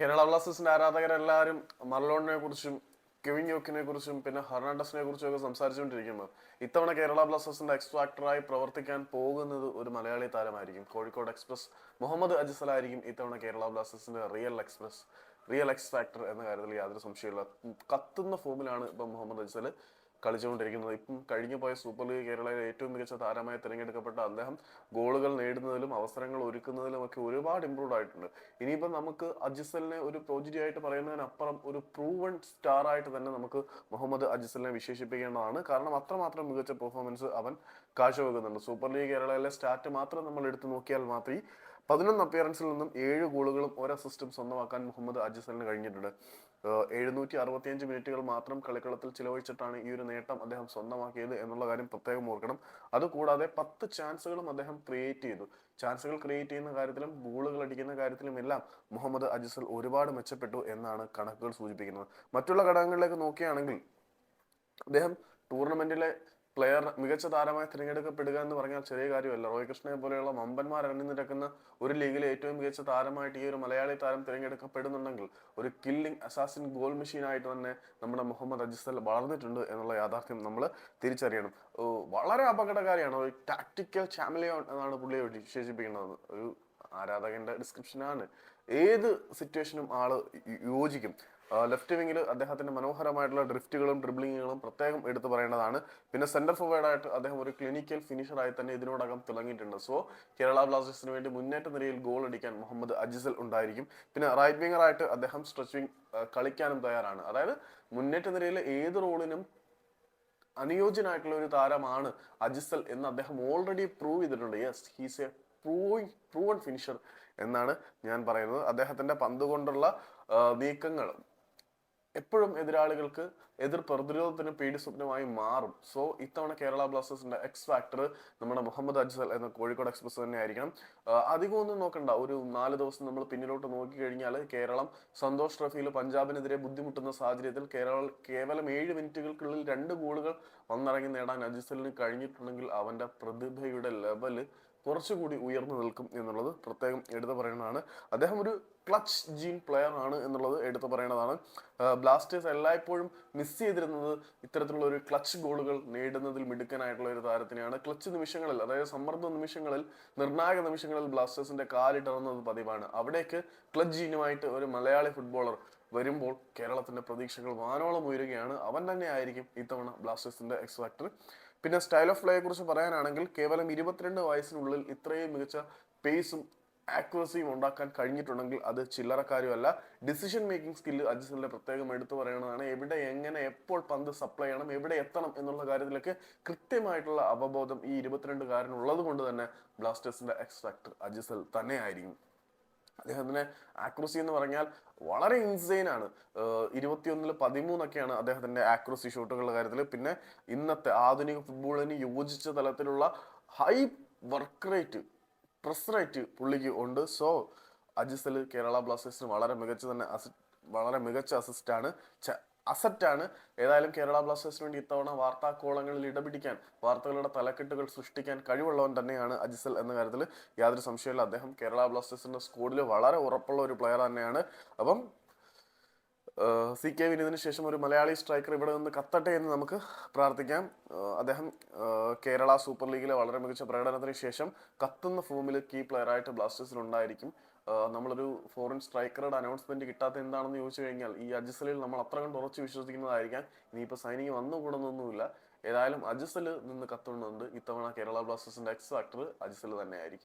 കേരള ബ്ലാസ്റ്റേഴ്സിന്റെ ആരാധകരെല്ലാവരും മർലോണിനെ കുറിച്ചും കെവിൻ യോക്കിനെ കുറിച്ചും പിന്നെ ഹെർണാണ്ടസിനെ കുറിച്ചും ഒക്കെ സംസാരിച്ചുകൊണ്ടിരിക്കുന്നത് ഇത്തവണ കേരള ബ്ലാസ്റ്റേഴ്സിന്റെ എക്സ്ട്രാക്ടറായി പ്രവർത്തിക്കാൻ പോകുന്നത് ഒരു മലയാളി താരമായിരിക്കും. കോഴിക്കോട് എക്സ്പ്രസ് മുഹമ്മദ് അജിസൽ ആയിരിക്കും ഇത്തവണ കേരള ബ്ലാസ്റ്റേഴ്സിന്റെ real express real X factor എന്ന കാര്യത്തിൽ യാതൊരു സംശയമില്ല കത്തുന്ന ഫോമിലാണ് ഇപ്പം മുഹമ്മദ് അജിസൽ കളിച്ചുകൊണ്ടിരിക്കുന്നത്. ഇപ്പം കഴിഞ്ഞു പോയ സൂപ്പർ ലീഗ് കേരളയിലെ ഏറ്റവും മികച്ച താരമായി തിരഞ്ഞെടുക്കപ്പെട്ട അദ്ദേഹം ഗോളുകൾ നേടുന്നതിലും അവസരങ്ങൾ ഒരുക്കുന്നതിലും ഒക്കെ ഒരുപാട് ഇമ്പ്രൂവ് ആയിട്ടുണ്ട്. ഇനിയിപ്പം നമുക്ക് അജിസലിനെ ഒരു പ്രോജിറ്റി ആയിട്ട് പറയുന്നതിനപ്പുറം ഒരു പ്രൂവൺ സ്റ്റാർ ആയിട്ട് തന്നെ നമുക്ക് മുഹമ്മദ് അജിസലിനെ വിശേഷിപ്പിക്കേണ്ടതാണ്. കാരണം അത്രമാത്രം മികച്ച പെർഫോമൻസ് അവൻ കാഴ്ചവെക്കുന്നുണ്ട്. സൂപ്പർ ലീഗ് കേരളയിലെ സ്റ്റാറ്റ് മാത്രം നമ്മൾ എടുത്തു നോക്കിയാൽ മാത്രമേ പതിനൊന്ന് അപ്പിയറൻസിൽ നിന്നും ഏഴ് ഗോളുകളും ഒരു അസിസ്റ്റും സ്വന്തമാക്കാൻ മുഹമ്മദ് അജിസലിന് കഴിഞ്ഞിട്ടുണ്ട്. എഴുന്നൂറ്റി അറുപത്തിയഞ്ച് മിനിറ്റുകൾ മാത്രം കളിക്കളത്തിൽ ചിലവഴിച്ചിട്ടാണ് ഈ ഒരു നേട്ടം അദ്ദേഹം സ്വന്തമാക്കിയത് എന്നുള്ള കാര്യം പ്രത്യേകം ഓർക്കണം. അതുകൂടാതെ പത്ത് ചാൻസുകളും അദ്ദേഹം ക്രിയേറ്റ് ചെയ്തു. ചാൻസുകൾ ക്രിയേറ്റ് ചെയ്യുന്ന കാര്യത്തിലും ഗോളുകൾ അടിക്കുന്ന കാര്യത്തിലും എല്ലാം മുഹമ്മദ് അജിസൽ ഒരുപാട് മെച്ചപ്പെട്ടു എന്നാണ് കണക്കുകൾ സൂചിപ്പിക്കുന്നത്. മറ്റുള്ള ഘടകങ്ങളിലേക്ക് നോക്കുകയാണെങ്കിൽ അദ്ദേഹം ടൂർണമെന്റിലെ പ്ലെയർ മികച്ച താരമായി തിരഞ്ഞെടുക്കപ്പെടുക എന്ന് പറഞ്ഞാൽ ചെറിയ കാര്യമല്ല. റോയ് കൃഷ്ണയെ പോലെയുള്ള മമ്പന്മാർ അണിഞ്ഞു നിരക്കുന്ന ഒരു ലീഗിലെ ഏറ്റവും മികച്ച താരമായിട്ട് ഈ ഒരു മലയാളി താരം തിരഞ്ഞെടുക്കപ്പെടുന്നുണ്ടെങ്കിൽ ഒരു കില്ലിംഗ് അസാസിൻ ഗോൾ മെഷീൻ ആയിട്ട് തന്നെ നമ്മുടെ മുഹമ്മദ് അജിസൽ വളർന്നിട്ടുണ്ട് എന്നുള്ള യാഥാർത്ഥ്യം നമ്മൾ തിരിച്ചറിയണം. വളരെ അപകടകാരിയാണ്. ഒരു ടാക്ടിക്കൽ ചാമലിയോൺ എന്നാണ് പുള്ളിയെ വിശേഷിപ്പിക്കുന്നത്. ഒരു ആരാധകന്റെ ഡിസ്ക്രിപ്ഷനാണ് ഏത് സിറ്റുവേഷനും ആൾ യോജിക്കും. ലെഫ്റ്റ് വിങ്ങിൽ അദ്ദേഹത്തിന്റെ മനോഹരമായിട്ടുള്ള ഡ്രിഫ്റ്റുകളും ഡ്രിബ്ലിങ്ങുകളും പ്രത്യേകം എടുത്തു പറയേണ്ടതാണ്. പിന്നെ സെന്റർ ഫോർവേഡ് ആയിട്ട് അദ്ദേഹം ഒരു ക്ലിനിക്കൽ ഫിനിഷറായി തന്നെ ഇതിനോടകം തിളങ്ങിയിട്ടുണ്ട്. സോ കേരള ബ്ലാസ്റ്റേഴ്സിന് വേണ്ടി മുന്നേറ്റ നിരയിൽ ഗോൾ അടിക്കാൻ മുഹമ്മദ് അജിസൽ ഉണ്ടായിരിക്കും. പിന്നെ റൈറ്റ് വിങ്ങറായിട്ട് അദ്ദേഹം സ്ട്രെച്ചിങ് കളിക്കാനും തയ്യാറാണ്. അതായത് മുന്നേറ്റ നിരയിലെ ഏത് റോളിനും അനുയോജ്യനായിട്ടുള്ള ഒരു താരമാണ് അജിസൽ എന്ന് അദ്ദേഹം ഓൾറെഡി പ്രൂവ് ചെയ്തിട്ടുണ്ട്. Yes he's a proving proven finisher എന്നാണ് ഞാൻ പറയുന്നത്. അദ്ദേഹത്തിന്റെ പന്തുകൊണ്ടുള്ള നീക്കങ്ങൾ എപ്പോഴും എതിരാളികൾക്ക് എതിർ പ്രതിരോധത്തിന് പേടി സ്വപ്നമായി മാറും. സോ ഇത്തവണ കേരള ബ്ലാസ്റ്റേഴ്സിന്റെ എക്സ് ഫാക്ടർ നമ്മുടെ മുഹമ്മദ് അജ്സൽ എന്ന കോഴിക്കോട് എക്സ്പ്രസ് തന്നെ ആയിരിക്കണം. അധികം ഒന്നും നോക്കണ്ട. ഒരു നാല് ദിവസം നമ്മൾ പിന്നിലോട്ട് നോക്കി കഴിഞ്ഞാൽ കേരളം സന്തോഷ് ട്രോഫിയിൽ പഞ്ചാബിനെതിരെ ബുദ്ധിമുട്ടുന്ന സാഹചര്യത്തിൽ കേരള കേവലം ഏഴ് മിനിറ്റുകൾക്കുള്ളിൽ രണ്ട് ഗോളുകൾ വന്നിറങ്ങി നേടാൻ അജിസലിന് കഴിഞ്ഞിട്ടുണ്ടെങ്കിൽ അവന്റെ പ്രതിഭയുടെ ലെവൽ കുറച്ചുകൂടി ഉയർന്നു നിൽക്കും എന്നുള്ളത് പ്രത്യേകം എടുത്തു പറയുന്നതാണ് അദ്ദേഹം ഒരു ക്ലച്ച് ജീൻ പ്ലെയർ ആണ് എന്നുള്ളത് എടുത്തു പറയുന്നതാണ് ബ്ലാസ്റ്റേഴ്സ് എല്ലായ്പ്പോഴും മിസ് ചെയ്തിരുന്നത് ഇത്തരത്തിലുള്ള ഒരു ക്ലച്ച് ഗോളുകൾ നേടുന്നതിൽ മിടുക്കനായിട്ടുള്ള ഒരു താരത്തിനെയാണ്. ക്ലച്ച് നിമിഷങ്ങളിൽ അതായത് സമ്മർദ്ദ നിമിഷങ്ങളിൽ നിർണായക നിമിഷങ്ങളിൽ ബ്ലാസ്റ്റേഴ്സിന്റെ കാലിടറുന്നത് പതിവാണ്. അവിടേക്ക് ക്ലച്ച് ജീനുമായിട്ട് ഒരു മലയാളി ഫുട്ബോളർ വരുമ്പോൾ കേരളത്തിന്റെ പ്രതീക്ഷകൾ വാനോളം ഉയരുകയാണ്. അവൻ തന്നെ ആയിരിക്കും ഇത്തവണ ബ്ലാസ്റ്റേഴ്സിന്റെ എക്സ് ഫാക്ടർ പിന്നെ സ്റ്റൈൽ ഓഫ് പ്ലേയെ കുറിച്ച് പറയാനാണെങ്കിൽ കേവലം ഇരുപത്തിരണ്ട് വയസ്സിനുള്ളിൽ ഇത്രയും മികച്ച പേസും ആക്യുറസിയും ഉണ്ടാക്കാൻ കഴിഞ്ഞിട്ടുണ്ടെങ്കിൽ അത് ചില്ലറ കാര്യമല്ല. ഡിസിഷൻ മേക്കിംഗ് സ്കില്ല് അജിസലിന്റെ പ്രത്യേകം എടുത്തു പറയണതാണ് എവിടെ എങ്ങനെ എപ്പോൾ പന്ത് സപ്ലൈ ചെയ്യണം എവിടെ എത്തണം എന്നുള്ള കാര്യത്തിലൊക്കെ കൃത്യമായിട്ടുള്ള അവബോധം ഈ ഇരുപത്തിരണ്ടുകാരനുള്ളത് കൊണ്ട് തന്നെ ബ്ലാസ്റ്റേഴ്സിന്റെ എക്സ്ട്രാക്ടർ ഫാക്ടർ അജിസൽ തന്നെയായിരിക്കും. അദ്ദേഹത്തിന് ആക്യുറസി എന്ന് പറഞ്ഞാൽ വളരെ ഇൻസൈൻ ആണ്. ഇരുപത്തിയൊന്നിൽ പതിമൂന്നൊക്കെയാണ് അദ്ദേഹത്തിന്റെ ആക്യുറസി ഷോട്ടുകളുടെ കാര്യത്തിൽ പിന്നെ ഇന്നത്തെ ആധുനിക ഫുട്ബോളിന് യോജിച്ച തലത്തിലുള്ള high work rate press rate പുള്ളിക്ക് ഉണ്ട്. സോ അജിസൽ കേരള ബ്ലാസ്റ്റേഴ്സിന് വളരെ മികച്ച തന്നെ അസിസ്റ്റ് വളരെ മികച്ച അസിസ്റ്റാണ് അസറ്റാണ് ഏതായാലും കേരള ബ്ലാസ്റ്റേഴ്സിന് വേണ്ടി ഇത്തവണ വാർത്താ കോളങ്ങളിൽ ഇടപിടിക്കാൻ വാർത്തകളുടെ തലക്കെട്ടുകൾ സൃഷ്ടിക്കാൻ കഴിവുള്ളവൻ തന്നെയാണ് അജിസൽ എന്ന കാര്യത്തിൽ യാതൊരു സംശയമില്ല അദ്ദേഹം കേരള ബ്ലാസ്റ്റേഴ്സിന്റെ സ്കോഡിൽ വളരെ ഉറപ്പുള്ള ഒരു പ്ലെയർ തന്നെയാണ്. അപ്പം സി കെ വിനീതിന് ശേഷം ഒരു മലയാളി സ്ട്രൈക്കർ ഇവിടെ നിന്ന് കത്തട്ടെ എന്ന് നമുക്ക് പ്രാർത്ഥിക്കാം. അദ്ദേഹം കേരള സൂപ്പർ ലീഗിലെ വളരെ മികച്ച പ്രകടനത്തിന് ശേഷം കത്തുന്ന ഫോമിൽ കീ പ്ലെയറായിട്ട് ആഹ് നമ്മളൊരു ഫോറിൻ സ്ട്രൈക്കറുടെ അനൗൺസ്മെന്റ് കിട്ടാത്ത എന്താണെന്ന് ചോദിച്ചു കഴിഞ്ഞാൽ ഈ അജിസലിൽ നമ്മൾ അത്ര കണ്ട് ഉറച്ചു വിശ്വസിക്കുന്നതായിരിക്കാം. ഇനിയിപ്പോൾ സൈനിങ് വന്നുകൂടുന്നൊന്നുമില്ല. ഏതായാലും അജിസൽ നിന്ന് കത്തുന്നുണ്ട്. ഇത്തവണ കേരള ബ്ലാസ്റ്റേഴ്സിന്റെ എക്സ് ഫാക്ടർ അജിസൽ തന്നെയായിരിക്കും.